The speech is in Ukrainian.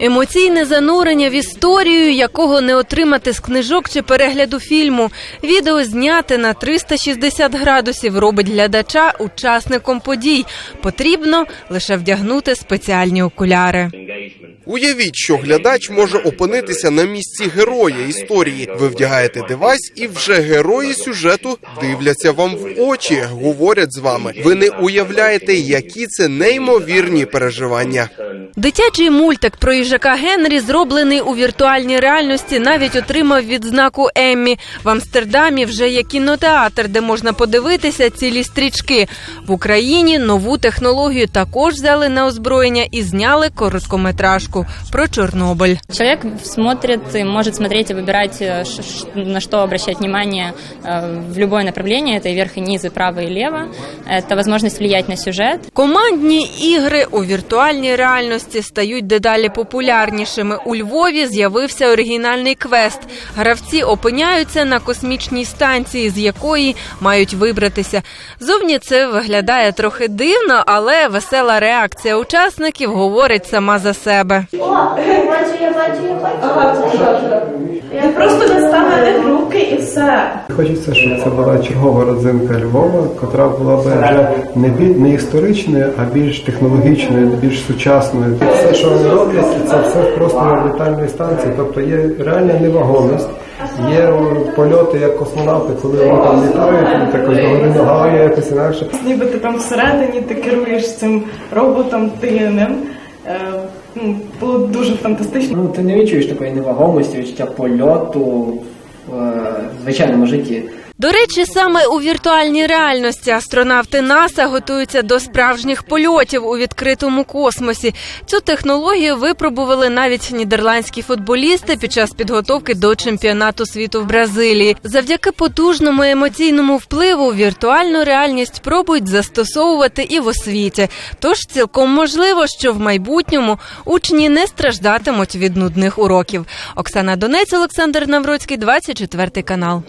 Емоційне занурення в історію, якого не отримати з книжок чи перегляду фільму. Відео зняте на 360 градусів робить глядача учасником подій. Потрібно лише вдягнути спеціальні окуляри. Уявіть, що глядач може опинитися на місці героя історії. Ви вдягаєте девайс, і вже герої сюжету дивляться вам в очі, говорять з вами. Ви не уявляєте, які це неймовірні переживання. Дитячий мультик про їжака Генрі, зроблений у віртуальній реальності, навіть отримав відзнаку Еммі. В Амстердамі вже є кінотеатр, де можна подивитися цілі стрічки. В Україні нову технологію також взяли на озброєння і зняли короткометражку про Чорнобиль. Человек смотрит и может смотреть и выбирать, э, ш- ш- на что обращать внимание э, в любое направление. Это и вверх, и низ, и право, и лево. Это возможность влиять на сюжет. Командні ігри у віртуальній реальності стають дедалі популярнішими. У Львові з'явився оригінальний квест. Гравці опиняються на космічній станції, з якої мають вибратися. Зовні це виглядає трохи дивно, але весела реакція учасників говорить сама за себе. О, я бачу, я бачу, я бачу. Ага. Ви просто наставили руки все. Хочеться, щоб це була чергова родзинка Львова, котра була би вже не бі- не історичною, а більш технологічною, більш сучасною. Все, що вони роблять, це все просто на орбітальній станції. Тобто є реальна невагомість, є польоти як космонавти, коли вони там літають, також догори ногою, якось інакше. ніби ти там всередині ти керуєш цим роботом тильним. Е, ну, було дуже фантастично. Ну, ти не відчуєш такої невагомості, відчуття польоту в е, звичайному житті. До речі, саме у віртуальній реальності астронавти НАСА готуються до справжніх польотів у відкритому космосі. Цю технологію випробували навіть нідерландські футболісти під час підготовки до чемпіонату світу в Бразилії. Завдяки потужному емоційному впливу віртуальну реальність пробують застосовувати і в освіті. Тож цілком можливо, що в майбутньому учні не страждатимуть від нудних уроків. Оксана Донець, Олександр Навроцький, 24 канал.